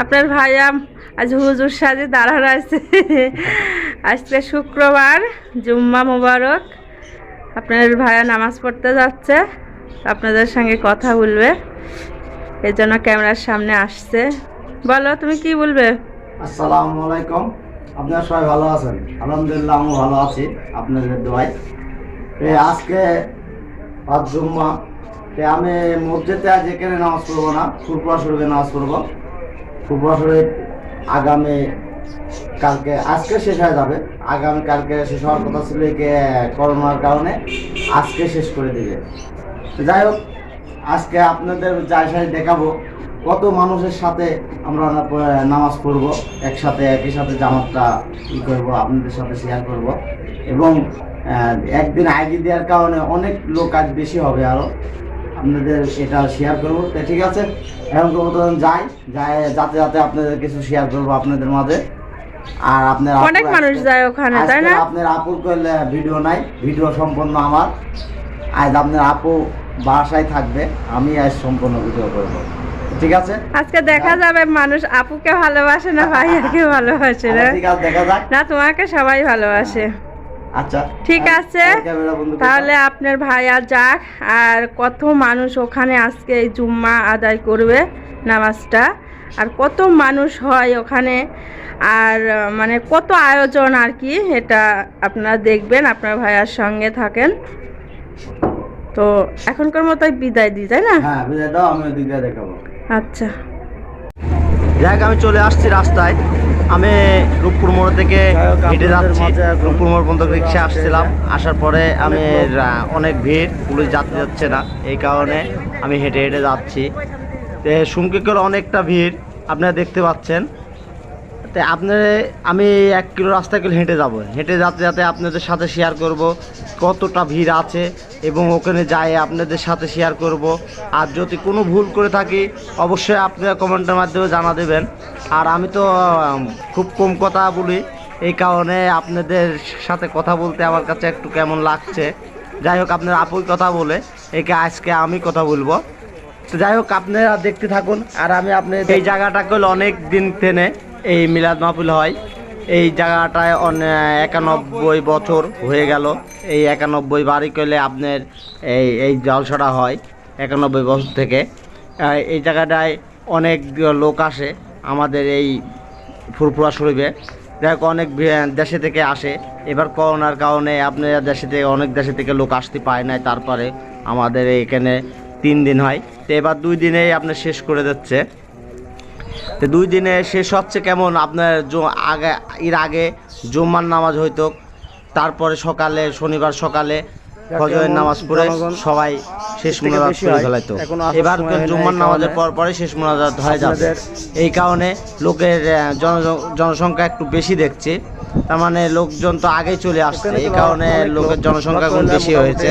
আপনার ভাইয়া আজ হুজুর সাজে দাঁড়া আছে আজকে শুক্রবার, জুম্মা মোবারক। আপনার ভাইয়া নামাজ পড়তে যাচ্ছে, আপনাদের সঙ্গে কথা বলবে। এর জন্য ক্যামেরার সামনে আসছে। বলো, তুমি কি বলবে? আসসালামু আলাইকুম। আপনারা সবাই ভালো আছেন? আলহামদুলিল্লাহ আমি ভালো আছি। আপনাদের দোয়াই আজকে আজ জুম্মা আমি মসজিদে আজ এখানে নামাজ পড়ব না ফুরপুরা শরীফে নামাজ পড়ব। ফুরপুরা শরীফ আগামী কালকে, আজকে শেষ হয়ে যাবে। আগামী কালকে শেষ হওয়ার কথা ছিল করোনার কারণে আজকে শেষ করে দিবে। যাই হোক, আজকে আপনাদের যাই সাই দেখাবো, কত মানুষের সাথে আমরা নামাজ পড়ব, একসাথে, একই সাথে জামাতটা ই করব, আপনাদের সাথে শেয়ার করব। এবং একদিন আইডি দেওয়ার কারণে অনেক লোক আজ বেশি হবে আরও আপনাদের এটা শেয়ার করব। তো ঠিক আছে? এখন তো মতন যাই। যাই যাতে যাতে আপনাদের কিছু শেয়ার করব আপনাদের মাঝে। আর আপনার অনেক মানুষ যায় ওখানে, তাই না? আপনার আপুর করলে ভিডিও নাই ভিডিও সম্পূর্ণ আমার। আজ আপনার আপু বাসায় থাকবে আমি আজ সম্পূর্ণ ভিডিও করব। ঠিক আছে? আজকে দেখা যাবে মানুষ আপুকে ভালোবাসে না ভাইয়াকে ভালোবাসে না? আচ্ছা, ঠিক আছে দেখা যাক। না তোমাকে সবাই ভালোবাসে। আচ্ছা ঠিক আছে। তাহলে আপনার ভাইয়া যাক আর কত মানুষ ওখানে আজকে এই জুম্মা আদায় করবে নামাজটা আর কত মানুষ হয় ওখানে আর মানে কত আয়োজন আর কি এটা আপনারা দেখবেন আপনার ভাইয়ার সঙ্গে থাকেন। তো এখনকার মতোই বিদায় দিই তাই না? হ্যাঁ বুঝে দাও আমি দেখাবো। আচ্ছা। যাক আমি চলে আসছি রাস্তায়। আমি রূপপুর মোড় থেকে হেঁটে যাচ্ছি। রূপপুর মোড় পর্যন্ত রিক্সা আসছিলাম। আসার পরে আমি অনেক ভিড় পুলিশ যাতে যাচ্ছে না। এই কারণে আমি হেঁটে হেঁটে যাচ্ছি। শুনকে করে অনেকটা ভিড় আপনারা দেখতে পাচ্ছেন। তো আপনার, আমি এক কিলো রাস্তা কিলো হেঁটে যাব। হেঁটে যাতে যাতে আপনাদের সাথে শেয়ার করব, কতটা ভিড় আছে এবং ওখানে যাই আপনাদের সাথে শেয়ার করব। আর যদি কোনো ভুল করে থাকি, অবশ্যই আপনারা কমেন্টের মাধ্যমে জানা দেবেন আর আমি তো খুব কম কথা বলি, এই কারণে আপনাদের সাথে কথা বলতে আমার কাছে একটু কেমন লাগছে। যাই হোক, আপনার আপুই কথা বলে, একে আজকে আমি কথা বলব। তো যাই হোক, আপনারা দেখতে থাকুন, আর আমি আপনি এই জায়গাটাকে হলো অনেক দিন থেনে এই মিলাদ মাহফিল হয়। এই জায়গাটায় একানব্বই বছর হয়ে গেল। এই একানব্বই বাড়ি করলে আপনার এই এই জলসাটা হয় একানব্বই বছর থেকে। এই জায়গাটায় অনেক লোক আসে আমাদের এই ফুরফুরা শরীফে। দেখ অনেক দেশে থেকে আসে। এবার করোনার কারণে আপনার দেশে থেকে অনেক দেশে থেকে লোক আসতে পায় নাই। তারপরে আমাদের এখানে তিন দিন হয়। তো এবার দুই দিনেই আপনার শেষ করে দিচ্ছে। তো দুই দিনে শেষ হচ্ছে কেমন আপনার আগে এর আগে জুম্মার নামাজ হইতো তারপরে সকালে শনিবার সকালে ফজরের নামাজ পড়ে সবাই শেষ মোনাজাত করে ফেলাইতো। এবার জুম্মার নামাজের পর পরে শেষ মোনাজাত হয়ে যাবে। এই কারণে লোকের জনসংখ্যা একটু বেশি দেখছি। তার মানে লোকজন তো আগেই চলে আসছে। এই কারণে লোকের জনসংখ্যা এখন বেশি হয়েছে।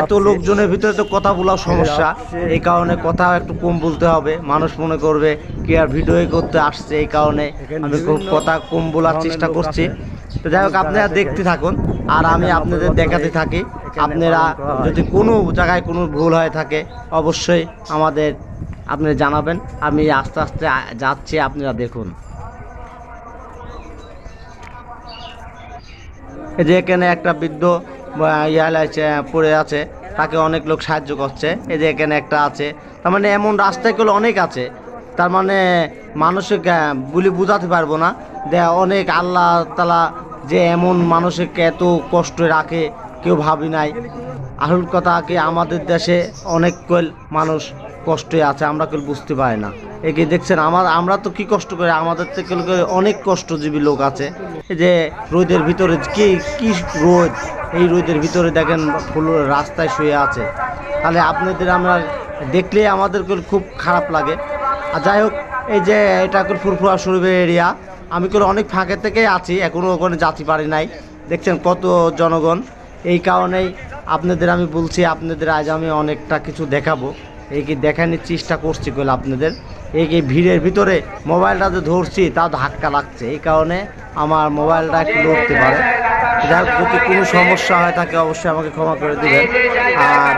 এত লোকজনের ভিতরে তো কথা বলাও সমস্যা। এই কারণে কথা একটু কম বলতে হবে। মানুষ মনে করবে কি আর ভিডিও করতে আসছে। এই কারণে আমি খুব কথা কম বলার চেষ্টা করছি। তো যাই হোক আপনারা দেখতে থাকুন। আর আমি আপনাদের দেখাতে থাকি। আপনারা যদি কোনো জায়গায় কোনো ভুল হয়ে থাকে অবশ্যই আমাদের আপনি জানাবেন। আমি আস্তে আস্তে যাচ্ছি আপনারা দেখুন। যে এখানে একটা বৃদ্ধ ইয়াল আছে পড়ে আছে, তাকে অনেক লোক সাহায্য করছে। এই যে এখানে একটা আছে। তার মানে এমন রাস্তাগুলো অনেক আছে। তার মানে মানুষকে বলি বোঝাতে পারব না। যে অনেক আল্লাহ তালা যে এমন মানুষকে এত কষ্ট রাখে, কেউ ভাবি নাই। আসল কথা কি আমাদের দেশে অনেক মানুষ কষ্টে আছে, আমরা কেউ বুঝতে পারি না। একে দেখছেন, আমার আমরা তো কি কষ্ট করি, আমাদের থেকে অনেক কষ্টজীবী লোক আছে। যে রোদের ভিতরে কি কি রোদ? এই রোদের ভিতরে দেখেন ফুল রাস্তায় শুয়ে আছে। তাহলে আপনাদের আমরা দেখলেই আমাদের খুব খারাপ লাগে। আর যাই হোক, এই যে এটা করে ফুরফুরা শরীফের এরিয়া। আমি করে অনেক ফাঁকে থেকেই আছি এখনও ওখানে যাতে পারি নাই। দেখছেন কত জনগণ। এই কারণেই আপনাদের আমি বলছি, আপনাদের আজ আমি অনেকটা কিছু দেখাবো। এই কি দেখানোর চেষ্টা করছি কইলে আপনাদের? একে ভিড়ের ভিতরে মোবাইলটা যে ধরছি তা ধাক্কা লাগছে। এই কারণে আমার মোবাইলটা একটু ধরতে পারে। হোক যদি কোনো সমস্যা হয় তাকে অবশ্যই আমাকে ক্ষমা করে দেবেন। আর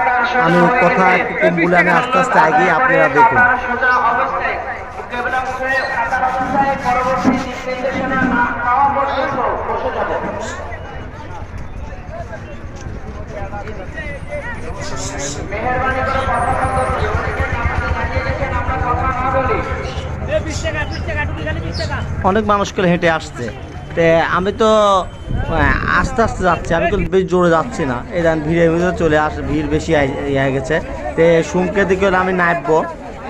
আমি কথা একটু কম বলে আমি আস্তে আস্তে আগে আপনারা দেখুন। অনেক মানুষকে হেঁটে আসছে। তে আমি তো আস্তে আস্তে যাচ্ছি, আমি তো বেশ জোরে যাচ্ছি না। এই দেন ভিড়ের ভিতরে চলে আসে, ভিড় বেশি হয়ে গেছে। তে সুমকে দিকে আমি নামবো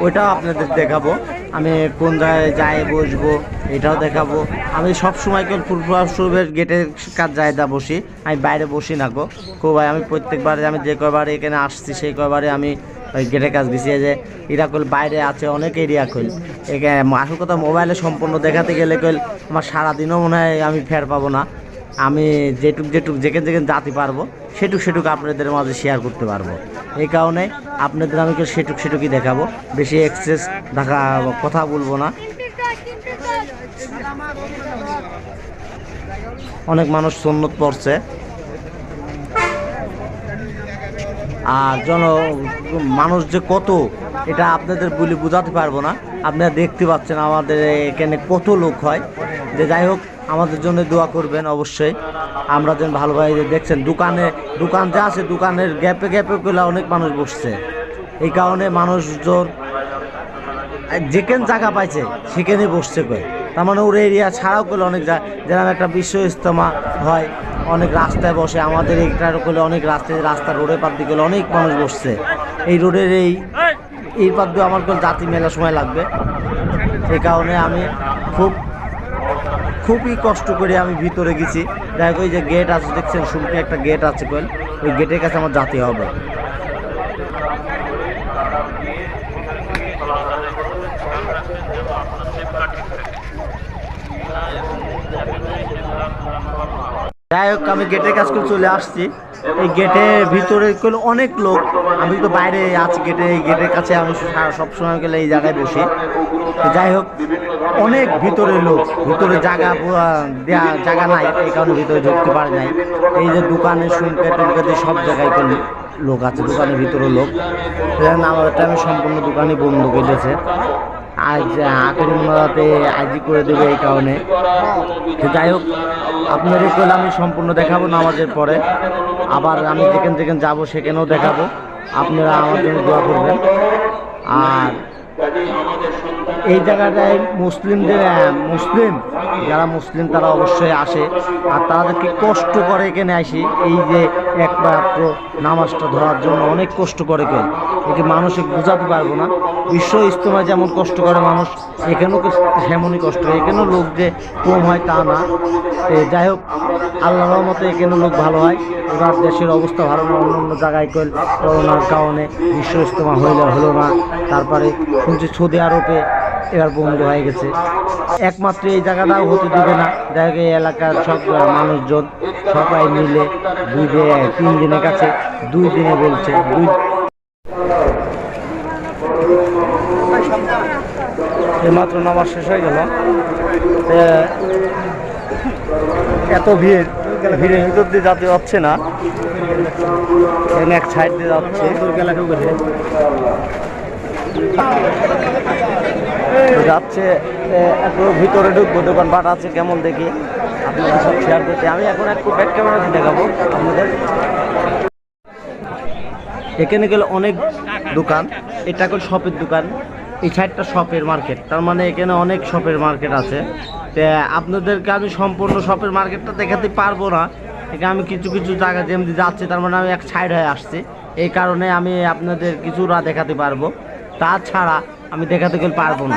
ওইটাও আপনাদের দেখাবো। আমি কোন জায়গায় যাই, বসবো, এটাও দেখাবো। আমি সব সময় কেউ ফুলফুলের গেটের কাজ জায়গা বসি, আমি বাইরে বসি না গো। খুব আমি প্রত্যেকবারে আমি যে কয়বারে এখানে আসছি, সেই কয়বারে আমি ওই গেটের কাজ দিছি যে এরা কল বাইরে আছে, অনেক এরিয়া এখানে আসল কথা মোবাইলে সম্পূর্ণ দেখাতে গেলে কল আমার সারাদিনও মনে হয় আমি ফের পাবো না। আমি যেটুক যেটুক, যেখানে যেখানে যাতে পারব, সেটুক সেটুক আপনাদের মাঝে শেয়ার করতে পারব। এই কারণে আপনাদের আমি সেটুক, সেটুকই দেখাবো। বেশি এক্সেস দেখা, কথা বলব না। অনেক মানুষ সন্ন্যত পড়ছে। আর জন মানুষ যে কত, এটা আপনাদের বলে বোঝাতে পারব না। আপনারা দেখতে পাচ্ছেন আমাদের এখানে কত লোক হয়। যে যাই হোক, আমাদের জন্য দোয়া করবেন অবশ্যই। আমরা যেন ভালোভাবে যে দেখছেন, দোকানে, দোকান যা আছে, দোকানের গ্যাপে গ্যাপে গুলো অনেক মানুষ বসছে। এই কারণে মানুষজন যেখানে জায়গা পাইছে, সেখানে বসছে কই তার মানে ওর এরিয়া ছাড়াও করলে অনেক জায়গা যেরকম একটা বিশ্ব ইজতেমা হয় অনেক রাস্তায় বসে, আমাদের এটার করলে অনেক রাস্তায়, রাস্তা রোডের পার দিকে অনেক মানুষ বসছে। এই রোডের এই এই পার দিয়ে আমার কোনো জাতি মেলা সময় লাগবে। সে কারণে আমি খুব, খুবই কষ্ট করে আমি ভিতরে গেছি। দেখো ওই যে গেট আছে, দেখছেন শুনতে একটা গেট আছে কল ওই গেটের কাছে আমার জাতি হবে। যাই হোক, আমি গেটের কাছ করে চলে আসছি। এই গেটের ভিতরে অনেক লোক। আমি তো বাইরে আছি গেটে এই গেটের কাছে আমি সবসময় গেলে এই জায়গায় বসি। যাই হোক, অনেক ভিতরে লোক। ভিতরে জায়গা দেয়া জায়গা নাই, এই কারণে ভিতরে ঢুকতে পারে নাই। এই যে দোকানে শুনতে টুনকাতে সব জায়গায় কোনো লোক আছে, দোকানের ভিতরে লোক। আমার টাইমে সম্পূর্ণ দোকানই বন্ধ করে দিয়েছে। আজ আখেরি মোনাজাতে আজই করে দেবে এই কারণে। যাই হোক, আপনাদের করলে আমি সম্পূর্ণ দেখাবো নামাজের পরে। আবার আমি যেখান যেখানে যাব সেখানেও দেখাবো। আপনারা আমার জন্য দোয়া করবেন। আর এই জায়গাটায় মুসলিমদের মুসলিম, যারা মুসলিম তারা অবশ্যই আসে। আর তাদেরকে কষ্ট করে এখানে আসি। এই যে একমাত্র নামাজটা ধরার জন্য অনেক কষ্ট করে কেন একে মানুষকে বোঝাতে পারব না। বিশ্ব ইস্তমায় যেমন কষ্ট করে মানুষ, এখানেও সেমনই কষ্ট। করে এখানেও লোক যে কম হয় তা না। যাই হোক আল্লাহ রহমতে এখানে লোক ভালো হয়। এবার দেশের অবস্থা ভালো না, অন্য অন্য জায়গায় কল করোনার কারণে বিশ্ব ইস্তমা হইলে, হলো না। তারপরে শুনছি সৌদি আরবে এবার বন্ধ হয়ে গেছে। একমাত্র এই জায়গাটাও হতে দিবে না। যাই হোক এই এলাকার সব মানুষজন সবাই মিলে দুই তিন দিনের কাছে দুই দিনে বলছে, দুই এইমাত্র নামাজ শেষ হয়ে গেল। এত ভিড়, ভিড়ের ভিতর দিয়ে যাতে যাচ্ছে না, এখানে এক সাইড দিয়ে যাচ্ছে। যাচ্ছে একটু ভিতরে ঢুকবো দোকান দোকানপাট আছে কেমন দেখি। আপনারা সব শেয়ার করতে। আমি এখন একটু ব্যাক ক্যামেরা দিয়ে দেখাবো আপনাদের। এখানে গেলে অনেক দোকান এটা এখন শপের দোকান। এই সাইডটা শপের মার্কেট তার মানে এখানে অনেক শপের মার্কেট আছে। তো আপনাদেরকে আমি সম্পূর্ণ শপের মার্কেটটা দেখাতে পারব না। এখানে আমি কিছু কিছু জায়গা যেমনি যাচ্ছি তার মানে আমি এক সাইড হয়ে আসছি। এই কারণে আমি আপনাদের কিছুটা দেখাতে পারব। তাছাড়া আমি দেখাতে গেলে পারব না।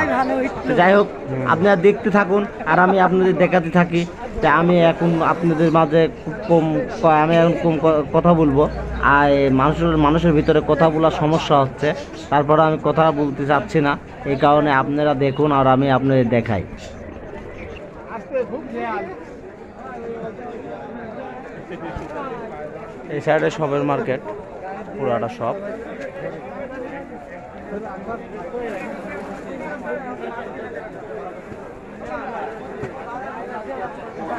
যাই হোক আপনারা দেখতে থাকুন আর আমি আপনাদের দেখাতে থাকি। তা আমি এখন আপনাদের মাঝে খুব কম আমি এখন কম কথা বলব। আর মানুষের মানুষের ভিতরে কথা বলার সমস্যা হচ্ছে। তারপরে আমি কথা বলতে চাচ্ছি না। এই কারণে আপনারা দেখুন আর আমি আপনাদের দেখাই। এই সাইডে শপের মার্কেট, পুরাটা শপ। What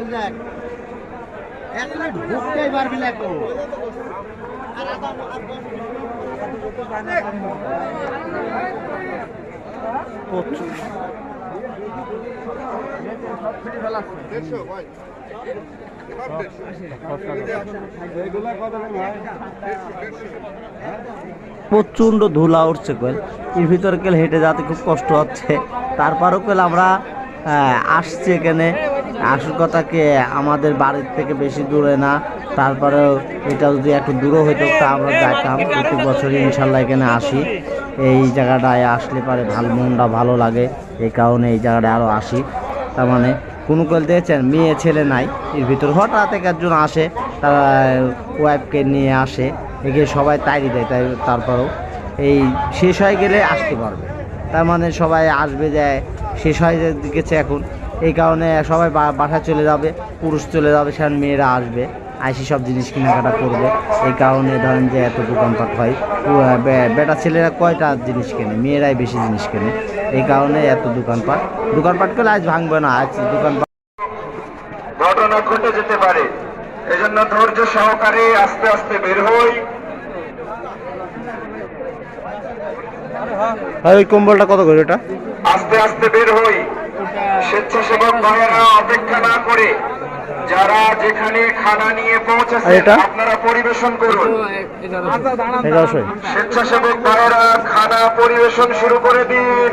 is that? প্রচণ্ড ধুলা উঠছে কল এর ভিতরে কেল হেঁটে যেতে খুব কষ্ট হচ্ছে। তারপরও কেল আমরা আসছি এখানে। আসল কথা কি, আমাদের বাড়ির থেকে বেশি দূরে না, তারপরেও এটা যদি একটু দূরে হইতো, তা আমরা যাইতাম। প্রতি বছরই ইনশাল্লাহ এখানে আসি। এই জায়গাটায় আসলে পারে ভালো, মনটা ভালো লাগে। এই কারণে এই জায়গাটায় আরও আসি। তার মানে কোনো কল দিয়েছেন মেয়ে, ছেলে নাই। এর ভিতর হঠাৎ এক একজন আসে, তারা ওয়াইফকে নিয়ে আসে। এগিয়ে সবাই তাইরি দেয়, তাই তারপরেও এই শেষ হয়ে গেলে আসতে পারবে। তার মানে সবাই আসবে যায় শেষ হয়ে গেছে এখন। এই কারণে সবাই বা- বাসায় চলে যাবে পুরুষ চলে যাবে সেখানে মেয়েরা আসবে আইসি সব জিনিস কেনাকাটা করবে। এই কারণে ধরেন যে এত দোকানপাট হয়। বেটা ছেলেরা কয়টা জিনিস কেনে? মেয়েরাই বেশি জিনিস কেনে। এই কারণে এত দোকানপাট। দোকানপাট করলে আজ ভাঙবে না আজ দোকানপাট ঘটনা ঘটে যেতে পারে। এজন্য ধৈর্য সহকারে আস্তে আস্তে বের হই। ওই কম্বলটা কত করে এটা? আস্তে আস্তে বের হই। স্বেচ্ছাসেবক ভাইয়েরা অপেক্ষা না করে যারা যেখানে খানা নিয়ে পৌঁছেছে আপনারা পরিবেশন করুন। স্বেচ্ছাসেবক ভাইয়েরা খানা পরিবেশন শুরু করে দিন।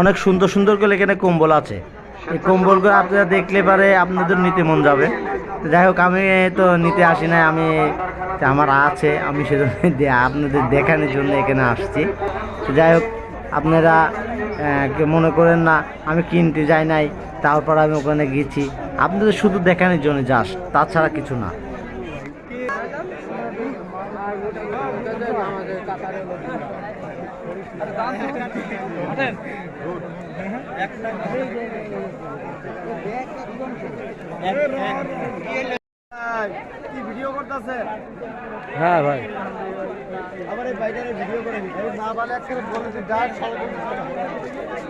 অনেক সুন্দর সুন্দর করে এখানে কম্বল আছে। এই কম্বলগুলো আপনারা দেখলে পারে আপনাদের নিতে মন যাবে। যাই হোক, আমি তো নিতে আসি না আমি আমার আছে, আমি সেজন্য আপনাদের দেখানোর জন্য এখানে আসছি। যাই হোক, আপনারা মনে করেন না, আমি কিনতে যাই নাই, তারপর আমি ওখানে গেছি। আপনাদের শুধু দেখানোর জন্য যাস, তাছাড়া কিছু না। কি ভিডিও করতেছে হ্যাঁ ভাই।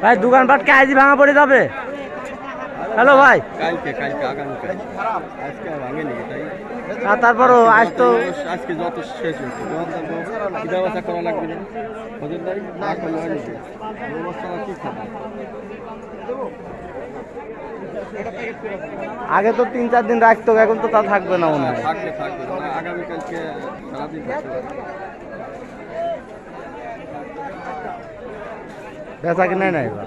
ভাই, দোকানপাট ভাঙা পড়ে যাবে? হ্যালো ভাই। কালকে কালকে আগামীকাল। আজকে ভাঙেনি তাই। আর তারপরও আজ তো আজকে যত শেষ ব্যবস্থা করা লাগবে না হজুর ভাই না? করলে হয় কি খাব? আগে তো তিন চার দিন রাখতো এখন তো তা থাকবে না মনে হয়। থাকবে থাকবে। আগামীকালকে সারাদিন বেচা কিনে নাই এবার।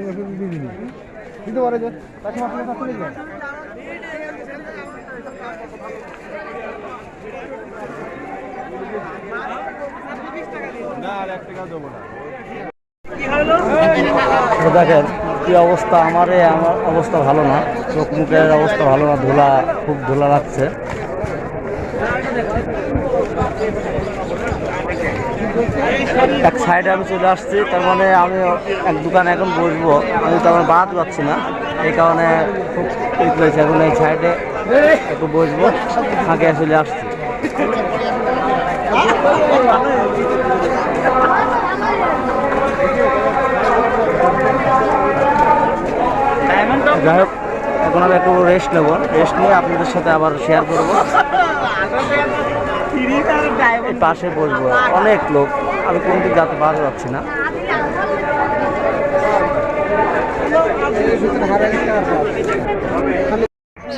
দেয় দিতে পারে যে মাসে মাসে চলে দেখেন, কি অবস্থা আমার আমার অবস্থা ভালো না। চোখ মুখের অবস্থা ভালো না, ধুলা, খুব ধুলা লাগছে। এক সাইডে আমি চলে আসছি, তার মানে আমি এক দোকানে এখন বসবো। আমি তো আমার বাদ পাচ্ছি না, এই কারণে খুব ঠিক হয়েছে এখন এই সাইডে একটু বসবো ফাঁকে চলে আসছি। যাই হোক, এখন আমি একটু রেস্ট নেব। রেস্ট নিয়ে আপনাদের সাথে আবার শেয়ার করব। পাশে বসবো। অনেক লোক। আমি কোন দিক যাতে পারা যাচ্ছি না।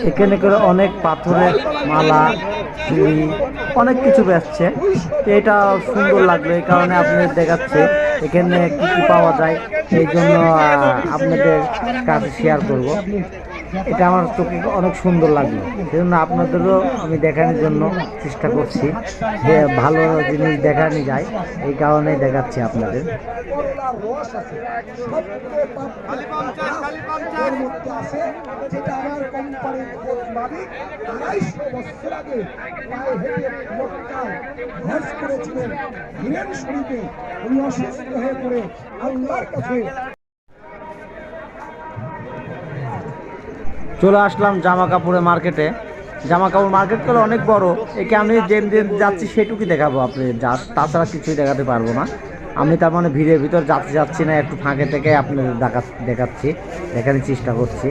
এখানে করে অনেক পাথরের মালা চুড়ি অনেক কিছু বেচছে। এটা সুন্দর লাগল এই কারণে আপনাদের দেখাচ্ছে এখানে কি কি পাওয়া যায়। সেই জন্য আপনাদের কাছে শেয়ার করব। এটা আমার চোখে অনেক সুন্দর লাগল। সেই জন্য আপনাদেরও আমি দেখানোর জন্য চেষ্টা করছি। যে ভালো জিনিস দেখানো যায়, এই কারণেই দেখাচ্ছি আপনাদের। চলে আসলাম জামা কাপড়ের মার্কেটে। জামা কাপড় মার্কেট করে অনেক বড়। একে আমি যেম দিন যাচ্ছি সেটুকুই দেখাবো আপনি যা, তাছাড়া কিছুই দেখাতে পারব না। আমি তার মানে ভিড়ের ভিতর যাচ্ছি যাচ্ছি না, একটু ফাঁকে থেকে আপনাদের দেখা, দেখাচ্ছি। দেখানোর চেষ্টা করছি।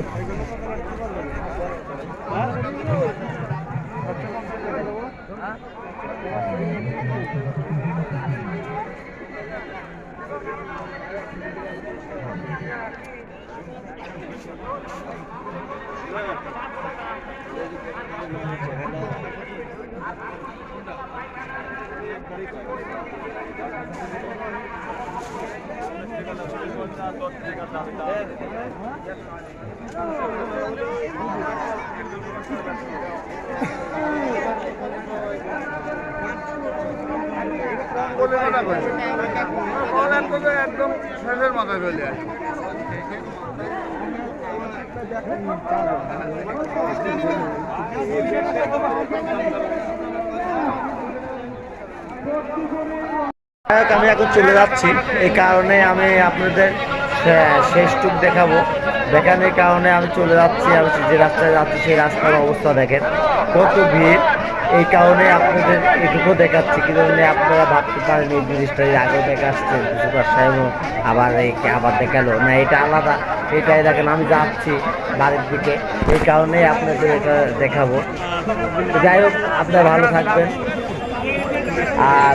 একদম শেষের মাথায় চলে আসে যাই হোক, আমি এখন চলে যাচ্ছি। এই কারণে আমি আপনাদের আহ, শেষ টুক দেখাবো। দেখানোর কারণে আমি চলে যাচ্ছি। আমি যে রাস্তায় যাচ্ছি সেই রাস্তার অবস্থা দেখেন। কত ভিড়। এই কারণে আপনাদের এটুকু দেখাচ্ছি। কি জন্য আপনারা ভাবতে পারেন এই জিনিসটা? আগে দেখা আসছে সুপার সাহেবও আবার একে আবার দেখাল। না এটা আলাদা। এটাই দেখেন আমি যাচ্ছি বাড়ির দিকে। এই কারণে আপনাদের এটা দেখাবো। যাই হোক আপনারা ভালো থাকবেন। আর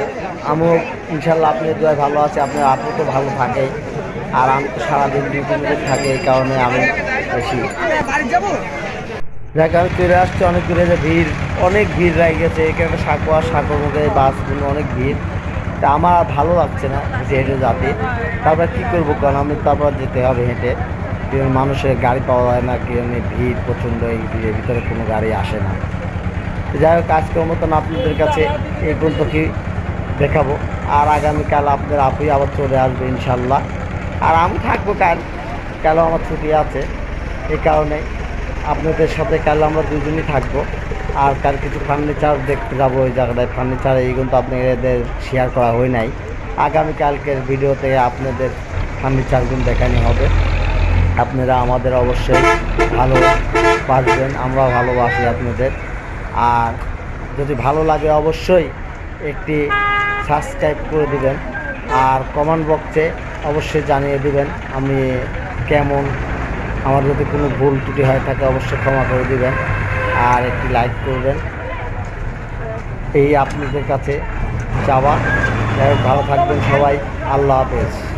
আমিও ইনশাল্লাহ আপনার দোয়ায় ভালো আছে আপনার আপু তো ভালো থাকে। আর আমি তো সারাদিন ডিউটি মিলে থাকি, এই কারণে আমি বেশি দেখ আমি চলে আসছি, অনেক দূরে যে ভিড়, অনেক ভিড় রয়ে গেছে এখানে সাঁকোয়া সাঁকোর মুখে বাসগুলো অনেক ভিড়। তা আমার ভালো লাগছে না যে হেঁটে যাতে তারপর কী করব কারণ আমি তারপর যেতে হবে হেঁটে। মানুষের গাড়ি পাওয়া যায় না এই ভিড় প্রচণ্ড, এই ভিড়ের ভিতরে কোনো গাড়ি আসে না। যাই হোক, আজকের মতন আপনাদের কাছে এই কি দেখাবো। আর আগামীকাল আপনার আপুই আবার চলে আসবে, ইনশাল্লাহ। আর আমি থাকব কাল, কালও আমার ছুটি আছে। এই কারণে আপনাদের সাথে কাল আমরা দুজনই থাকব। আর কাল কিছু ফার্নিচার দেখতে যাব ওই জায়গাটায়। ফার্নিচার এইগুলো তো আপনাদের শেয়ার করা হয় নাই। আগামীকালকের ভিডিওতে আপনাদের ফার্নিচারগুলো দেখানো হবে। আপনারা আমাদের অবশ্যই ভালোবাসবেন আমরা ভালোবাসি আপনাদের। আর যদি ভালো লাগে অবশ্যই একটি সাবস্ক্রাইব করে দিবেন। আর কমেন্ট বক্সে অবশ্যই জানিয়ে দিবেন আমি কেমন, আমার যদি কোনো ভুল ত্রুটি হয়ে থাকে অবশ্যই ক্ষমা করে দিবেন আর একটি লাইক করবেন। এই আপনাদের কাছে যাওয়া। যাই ভালো থাকবেন সবাই। আল্লাহ হাফেজ।